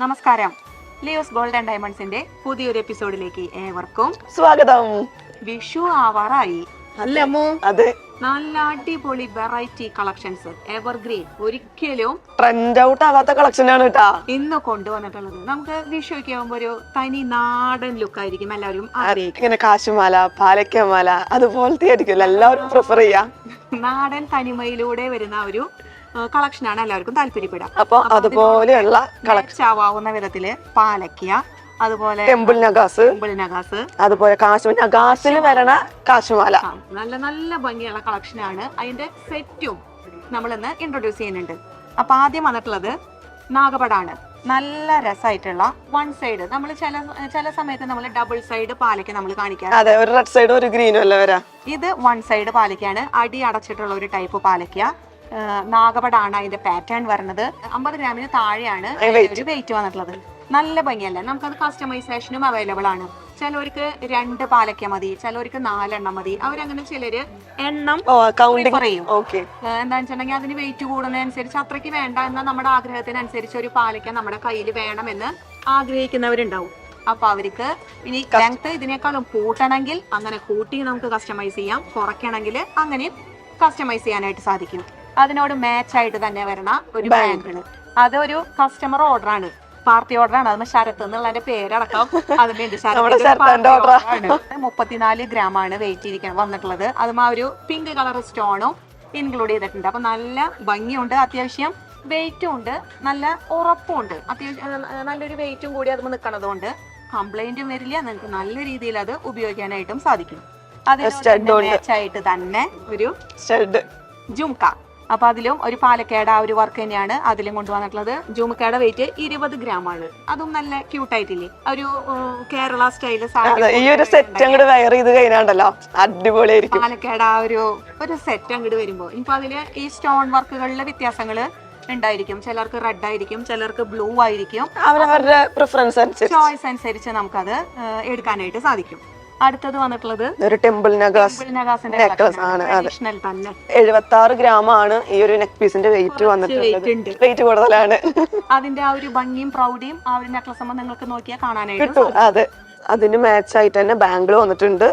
നമസ്കാരം. Leo's gold and ഡയമണ്ട്സിന്റെ പുതിയൊരു എപ്പിസോഡിലേക്ക് ഏവർക്കും സ്വാഗതം. വിഷു ആവാറായി. അല്ലേ അമ്മു? അതെ. നല്ല അടിപൊളി വെറൈറ്റി കളക്ഷൻസ് എവർഗ്രീൻ ഒരിക്കലും ട്രെൻഡ് ഔട്ട് ആവാത്ത കളക്ഷൻ ആണ് കേട്ടാ ഇന്ന് കൊണ്ടുവന്നിട്ടുള്ളത്. നമുക്ക് വിഷുവൊക്കെ ആകുമ്പോ ഒരു തനി നാടൻ ലുക്ക് ആയിരിക്കും. എല്ലാവരും ഇങ്ങനെ കാശുമാല പാലക്കമാല അതുപോലത്തെ ആയിരിക്കും. എല്ലാവരും പ്രിഫർ ചെയ്യാം. നാടൻ തനിമയിലൂടെ വരുന്ന ഒരു കളക്ഷനാണ് എല്ലാവർക്കും താല്പര്യപ്പെടുക. അപ്പൊ അതുപോലെയുള്ള കളക്ഷൻ ആവാവുന്ന വിധത്തിൽ പാലക്കിയ അതുപോലെ ടെമ്പിൾ നഗാസ്. ടെമ്പിൾ നഗാസ്. അതുപോലെ കാശു നഗാസിൽ വരണ കാശുമാല. നല്ല നല്ല ഭംഗിയുള്ള കളക്ഷനാണ് അതിന്റെ സെറ്റും നമ്മൾ ഇന്ന് ഇൻട്രൊഡ്യൂസ് ചെയ്യുന്നുണ്ട്. അപ്പൊ ആദ്യം വന്നിട്ടുള്ളത് നാഗപടാണ്. നല്ല രസമായിട്ടുള്ള വൺ സൈഡ് നമ്മൾ ചില ചില സമയത്ത് നമ്മൾ ഡബിൾ സൈഡ് പാലയ്ക്ക് നമ്മൾ കാണിക്കാം അതെ ഒരു റെഡ് സൈഡും ഒരു ഗ്രീനും അല്ല വരാ? ഇത് വൺ സൈഡ് പാലയ്ക്കാണ്. അടി അടച്ചിട്ടുള്ള ഒരു ടൈപ്പ് പാലയ്ക്ക. നാഗപടാണ് അതിന്റെ പാറ്റേൺ വരുന്നത്. അമ്പത് ഗ്രാമിന് താഴെയാണ് വെയിറ്റ് വന്നിട്ടുള്ളത്. നല്ല ഭംഗിയല്ലേ. നമുക്കത് കസ്റ്റമൈസേഷനും അവൈലബിൾ ആണ്. ചിലവർക്ക് രണ്ട് പാലക്ക മതി ചിലവർക്ക് നാലെണ്ണം മതി. അവരങ്ങനെ ചിലര് എണ്ണം ഓക്കെ എന്താണെന്ന് വെച്ചിട്ടുണ്ടെങ്കിൽ അതിന് വെയിറ്റ് കൂടുന്നതനുസരിച്ച് അത്രയ്ക്ക് വേണ്ട എന്ന നമ്മുടെ ആഗ്രഹത്തിനനുസരിച്ച് ഒരു പാലക്ക നമ്മുടെ കയ്യിൽ വേണമെന്ന് ആഗ്രഹിക്കുന്നവരുണ്ടാവും. അപ്പൊ അവർക്ക് ഇനി ലെങ്ത് ഇതിനേക്കാളും കൂട്ടണമെങ്കിൽ അങ്ങനെ കൂട്ടി നമുക്ക് കസ്റ്റമൈസ് ചെയ്യാം. കുറയ്ക്കണമെങ്കിൽ അങ്ങനെയും കസ്റ്റമൈസ് ചെയ്യാനായിട്ട് സാധിക്കും. അതിനോട് മാച്ച് ആയിട്ട് തന്നെ വരണ ഒരു ബാങ്കിൾ അതൊരു കസ്റ്റമർ ഓർഡർ ആണ്. പാർട്ടി ഓർഡർ ആണ്. അതിന് ശരത്ത് എന്നുള്ളതിന്റെ പേരടക്കം അതിന് ആ. മുപ്പത്തിനാല് ഗ്രാം ആണ് വെയിറ്റ് ഇരിക്കാൻ വന്നിട്ടുള്ളത്. അതും ആ ഒരു പിങ്ക് കളർ സ്റ്റോണും ഇൻക്ലൂഡ് ചെയ്തിട്ടുണ്ട്. അപ്പൊ നല്ല ഭംഗിയുണ്ട് അത്യാവശ്യം വെയിറ്റും ഉണ്ട്. നല്ല ഉറപ്പും ഉണ്ട്. അത്യാവശ്യം നല്ലൊരു വെയിറ്റും കൂടി അത് നിൽക്കണതുകൊണ്ട് കംപ്ലൈന്റും വരില്ല. നിങ്ങൾക്ക് നല്ല രീതിയിൽ അത് ഉപയോഗിക്കാനായിട്ടും സാധിക്കും. അതിന് ആയിട്ട് തന്നെ ഒരു സ്റ്റഡ് ജുംക. അപ്പൊ അതിലും ഒരു പാലക്കേട ആ ഒരു വർക്ക് തന്നെയാണ് അതിലും കൊണ്ടുവന്നിട്ടുള്ളത്. ജൂമക്കേട വെയിറ്റ് ഇരുപത് ഗ്രാം ആണ്. അതും നല്ല ക്യൂട്ട് ആയിട്ടില്ലേ? ഒരു ഉം, കേരള സ്റ്റൈൽ അതെ ഈ ഒരു സെറ്റ് അങ്ങോട്ട് വയർ ചെയ്ത് കഴിഞ്ഞാണ്ടല്ലോ അടിപൊളിയായിരിക്കും. പാലക്കേട ആ ഒരു ഒരു സെറ്റ് അങ്ങോട്ട് വരുമ്പോൾ ഇപ്പൊ അതിൽ ഈ സ്റ്റോൺ വർക്കുകളിലെ വ്യത്യാസങ്ങൾ ഉണ്ടായിരിക്കും. ചിലർക്ക് റെഡ് ആയിരിക്കും ചിലർക്ക് ബ്ലൂ ആയിരിക്കും. അവരവരുടെ പ്രിഫറൻസ് അനുസരിച്ച്. ചോയ്സ് അനുസരിച്ച് നമുക്കത് ഏഹ്, എടുക്കാനായിട്ട് സാധിക്കും. അടുത്തത് വന്നിട്ടുള്ളത് ഒരു ടെമ്പിൾ നഗാസ് നെക്ലസ് ആണ്, എഴുപത്തി ആറ് ഗ്രാം ആണ് ഈ ഒരു നെക്ക് പീസിന്റെ വെയിറ്റ് വന്നിട്ടുള്ളത്. വെയിറ്റ് കൂടുതലാണ്. അതിന്റെ ആ ഒരു ഭംഗിയും പ്രൗഡിയും ആ ഒരു നെക്ലസ് നമ്മൾ നിങ്ങൾക്ക് നോക്കിയാൽ കാണാനായിട്ട് കിട്ടും. അതെ അതിന് മാച്ച് ആയിട്ട് തന്നെ ബാംഗിൾ വന്നിട്ടുണ്ട്.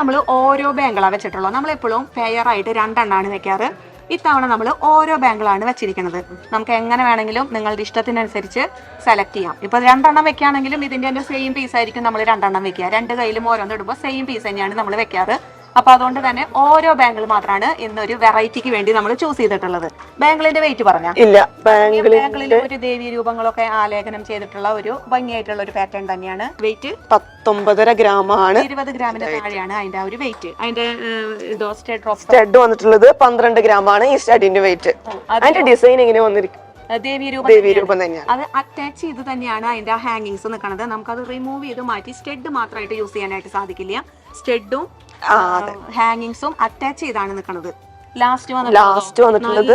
നമ്മൾ ഓരോ ബാങ്കിളാണ് വെച്ചിട്ടുള്ളത് നമ്മൾ എപ്പോഴും പെയർ ആയിട്ട് രണ്ടെണ്ണാണ് വെക്കാറ്. ഇത്തവണ നമ്മൾ ഓരോ ബാങ്കിലാണ് വെച്ചിരിക്കുന്നത്. നമുക്ക് എങ്ങനെ വേണമെങ്കിലും നിങ്ങളുടെ ഇഷ്ടത്തിനനുസരിച്ച് സെലക്ട് ചെയ്യാം. ഇപ്പൊ രണ്ടെണ്ണം വെക്കുകയാണെങ്കിലും ഇതിന്റെ തന്നെ സെയിം പീസ് ആയിരിക്കും നമ്മൾ രണ്ടെണ്ണം വെക്കുക. രണ്ട് കയ്യിലും ഓരോന്ന് ഇടുമ്പോൾ സെയിം പീസ് തന്നെയാണ് നമ്മൾ വെക്കാറ്. അപ്പൊ അതുകൊണ്ട് തന്നെ ഓരോ ബാങ്കിൾ മാത്രമാണ് ഇന്നൊരു വെറൈറ്റിക്ക് വേണ്ടി നമ്മൾ ചൂസ് ചെയ്തിട്ടുള്ളത്. ബാങ്കിളിന്റെ വെയിറ്റ് പറഞ്ഞ? ഇല്ല ബാങ്കിളിൽ ഒരു ദേവീ രൂപങ്ങളൊക്കെ ആലേഖനം ചെയ്തിട്ടുള്ള ഒരു ഭംഗിയായിട്ടുള്ള ഒരു പാറ്റേൺ തന്നെയാണ്. വെയിറ്റ് പത്തൊമ്പതര ഗ്രാമാണ്. ഇരുപത് ഗ്രാമിന്റെ താഴെയാണ് അതിന്റെ ഒരു വെയിറ്റ് അതിന്റെ സ്റ്റെഡ് വന്നിട്ടുള്ളത് പന്ത്രണ്ട് ഗ്രാമാണ് ആണ് ഈ സ്റ്റഡിന്റെ വെയിറ്റ് അതിന്റെ ഡിസൈൻ ഇങ്ങനെ വന്നിരിക്കും? ദേവി രൂപം ദേവി തന്നെയാണ്. അത് അറ്റാച്ച് ചെയ്ത് തന്നെയാണ് അതിന്റെ ഹാങ്ങിങ്സ് നിൽക്കുന്നത്. അത് റിമൂവ് ചെയ്ത് മാറ്റി സ്റ്റെഡ് മാത്രമായിട്ട് യൂസ് ചെയ്യാനായിട്ട് സാധിക്കില്ല. സ്റ്റെഡും ഹാങ്ങിങ്സും അറ്റാച്ച് ചെയ്താണ് നിൽക്കുന്നത്. ലാസ്റ്റ് വന്നിട്ടുള്ളത്.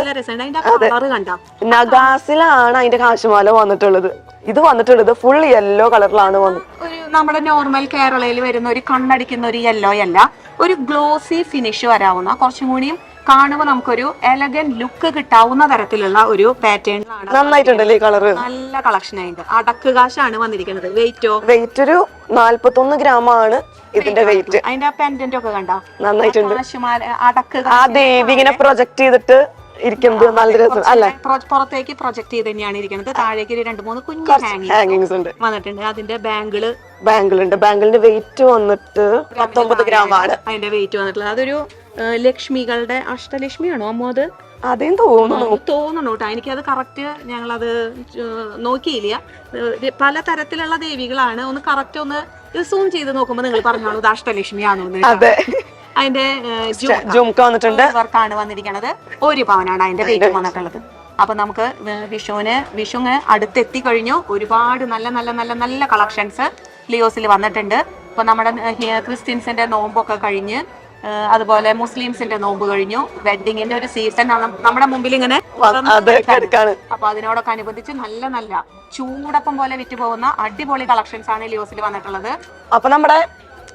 നഗാസിലാണ് അതിന്റെ കാശുമാല വന്നിട്ടുള്ളത്. ഇത് വന്നിട്ടുള്ളത് ഫുൾ യെല്ലോ കളറിലാണ് വന്നത് ഒരു നമ്മുടെ നോർമൽ കേരളയിൽ വരുന്ന ഒരു കണ്ണടിക്കുന്ന ഒരു യെല്ലോ അല്ല. ഒരു ഗ്ലോസി ഫിനിഷ് വരാവുന്ന കുറച്ചും കൂടിയും കാണുമ്പോൾ നമുക്കൊരു എലഗൻ ലുക്ക് കിട്ടാവുന്ന തരത്തിലുള്ള ഒരു പാറ്റേണിലാണ് നന്നായിട്ടുണ്ടല്ലേ ഈ കളറ് നല്ല കളക്ഷൻ ആയിട്ട്. അടക്ക് കാശാണ് വന്നിരിക്കുന്നത്. വെയിറ്റോ വെയിറ്റ് ഒരു നാല്പത്തൊന്ന് ഗ്രാം ആണ് ഇതിന്റെ വെയിറ്റ് അതിന്റെ പെൻഡന്റ് ഒക്കെ കണ്ടോ? നന്നായിട്ടുണ്ട്. അടക്ക് ആ ദേവി ഇങ്ങനെ പ്രൊജക്ട് ചെയ്തിട്ട് ഇരിക്കുന്നത് നല്ല രസം അല്ലെ? പുറത്തേക്ക് പ്രൊജക്ട് ചെയ്ത് തന്നെയാണ് ഇരിക്കുന്നത്. താഴേക്ക് രണ്ട് മൂന്ന് കുഞ്ഞു ഹാങ്ങിങ്സ് ഉണ്ട്. വന്നിട്ടുണ്ട്. അതിന്റെ ബാങ്കിൾ ബാങ്കിൾ ഉണ്ട്. ബാങ്കിളിന്റെ വെയിറ്റ് വന്നിട്ട് പത്തൊമ്പത് ഗ്രാം ആണ്. അതിന്റെ വെയിറ്റ് വന്നിട്ടുള്ളത്. അതൊരു ലക്ഷ്മികളുടെ അഷ്ടലക്ഷ്മിയാണോ അമ്മോ അത്? അതേ തോന്നുന്നു. തോന്നുന്നു കേട്ടോ എനിക്കത് കറക്റ്റ് ഞങ്ങളത് നോക്കിയില്ല. പല തരത്തിലുള്ള ദേവികളാണ്. ഒന്ന് കറക്റ്റ് ഒന്ന് സൂം ചെയ്ത് നോക്കുമ്പോൾ നിങ്ങൾ പറഞ്ഞോളൂ ഇത് അഷ്ടലക്ഷ്മിയാണോ അതെ. അതിന്റെ ജുംക്ക വന്നിട്ടുണ്ട് വർക്കാണ് വന്നിരിക്കുന്നത് ഒരു പവനാണ് അതിന്റെ വെയിറ്റ് വന്നിട്ടുള്ളത്. അപ്പൊ നമുക്ക് വിഷുവിന് വിഷുവിന് അടുത്തെത്തി കഴിഞ്ഞു. ഒരുപാട് നല്ല നല്ല നല്ല നല്ല കളക്ഷൻസ് ലിയോസിൽ വന്നിട്ടുണ്ട്. ഇപ്പൊ നമ്മുടെ ക്രിസ്ത്യൻസിന്റെ നോമ്പൊക്കെ കഴിഞ്ഞ് അതുപോലെ മുസ്ലിംസിന്റെ നോമ്പ് കഴിഞ്ഞു. വെഡിങ്ങിന്റെ ഒരു സീസൺ നമ്മുടെ മുമ്പിൽ ഇങ്ങനെ അപ്പൊ അതിനോടൊക്കെ അനുബന്ധിച്ച് നല്ല നല്ല ചൂടപ്പം പോലെ വിറ്റ് പോകുന്ന അടിപൊളി കളക്ഷൻസ് ആണ് ലിയോസിൽ വന്നിട്ടുള്ളത്. അപ്പൊ നമ്മുടെ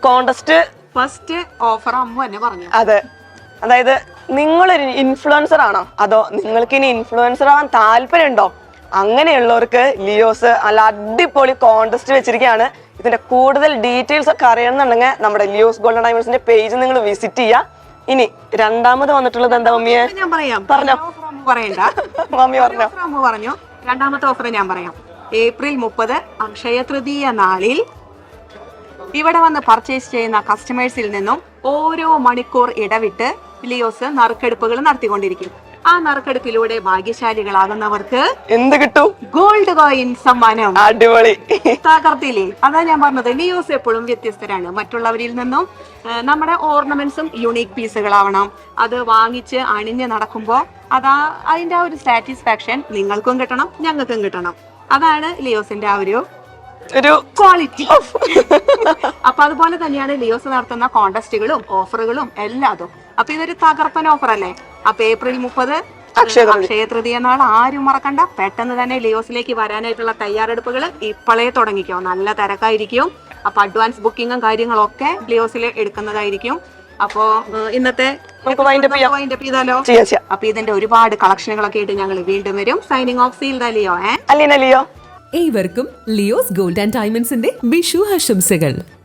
കോണ്ടസ്റ്റ് ഫസ്റ്റ് ഓഫർ അമ്മ തന്നെ പറഞ്ഞു. അതെ. അതായത് നിങ്ങളൊരു ഇൻഫ്ലുവൻസർ ആണോ? അതോ നിങ്ങൾക്ക് ഇനി ഇൻഫ്ലുവൻസർ ആവാൻ താല്പര്യം ഉണ്ടോ അങ്ങനെയുള്ളവർക്ക് ലിയോസ് നല്ല അടിപൊളി കോണ്ടസ്റ്റ് വെച്ചിരിക്കുകയാണ്. ഇതിന്റെ കൂടുതൽ ഡീറ്റെയിൽസ് ഒക്കെ അറിയണമെന്നുണ്ടെങ്കിൽ നമ്മുടെ ലിയോസ് ഗോൾഡൻ ഡയമണ്ട്സിന്റെ പേജ് നിങ്ങൾ വിസിറ്റ് ചെയ്യുക ഇനി രണ്ടാമത് വന്നിട്ടുള്ളത് എന്താ മമ്മിയെ? മമ്മി പറഞ്ഞോ. പറഞ്ഞു. രണ്ടാമത്തെ ഓഫർ ഞാൻ പറയാം. ഏപ്രിൽ മുപ്പത് അക്ഷയ തൃതീയ നാളിൽ ഇവിടെ വന്ന് പർച്ചേസ് ചെയ്യുന്ന കസ്റ്റമേഴ്സിൽ നിന്നും ഓരോ മണിക്കൂർ ഇടവിട്ട് ലിയോസ് നറുക്കെടുപ്പുകൾ നടത്തിക്കൊണ്ടിരിക്കും. ആ നറുക്കെടുപ്പിലൂടെ ഭാഗ്യശാലികളാകുന്നവർക്ക് എന്ത് കിട്ടും? ഗോൾഡ് കോയിൻ സമ്മാനം. അടിപൊളി. തകർത്തില്ലേ? അതാ ഞാൻ പറഞ്ഞത്. ലിയോസ് എപ്പോഴും വ്യത്യസ്തരാണ്. മറ്റുള്ളവരിൽ നിന്നും നമ്മുടെ ഓർണമെന്റ്സും യുണീക് പീസുകളാവണം അത് വാങ്ങിച്ച് അണിഞ്ഞ് നടക്കുമ്പോൾ അതാ അതിന്റെ ആ ഒരു സാറ്റിസ്ഫാക്ഷൻ നിങ്ങൾക്കും കിട്ടണം ഞങ്ങൾക്കും കിട്ടണം. അതാണ് ലിയോസിന്റെ ആ ഒരു ഒരു ക്വാളിറ്റി അപ്പൊ അതുപോലെ തന്നെയാണ് ലിയോസ് നടത്തുന്ന കോണ്ടസ്റ്റുകളും ഓഫറുകളും എല്ലാതും അപ്പൊ ഇതൊരു തകർപ്പൻ ഓഫർ അല്ലേ? അപ്പൊ ഏപ്രിൽ മുപ്പത് അക്ഷയ തൃതീയ. നാൾ ആരും മറക്കണ്ട. പെട്ടെന്ന് തന്നെ ലിയോസിലേക്ക് വരാനായിട്ടുള്ള തയ്യാറെടുപ്പുകൾ ഇപ്പോഴേ തുടങ്ങിക്കോ. നല്ല തിരക്കായിരിക്കും. അപ്പൊ അഡ്വാൻസ് ബുക്കിങ്ങും കാര്യങ്ങളൊക്കെ ലിയോസിൽ എടുക്കുന്നതായിരിക്കും. അപ്പോ ഇന്നത്തെ അപ്പൊ ഇതിന്റെ ഒരുപാട് കളക്ഷനുകളൊക്കെ ആയിട്ട് ഞങ്ങൾ വീണ്ടും വരും. സൈനിങ് ഓഫ് സീൽ ലിയോ ഏ? ലിയോ. ഏവർക്കും ലിയോസ് ഗോൾഡ് ആൻഡ് ഡയമണ്ട്സിന്റെ വിഷു ആശംസകൾ.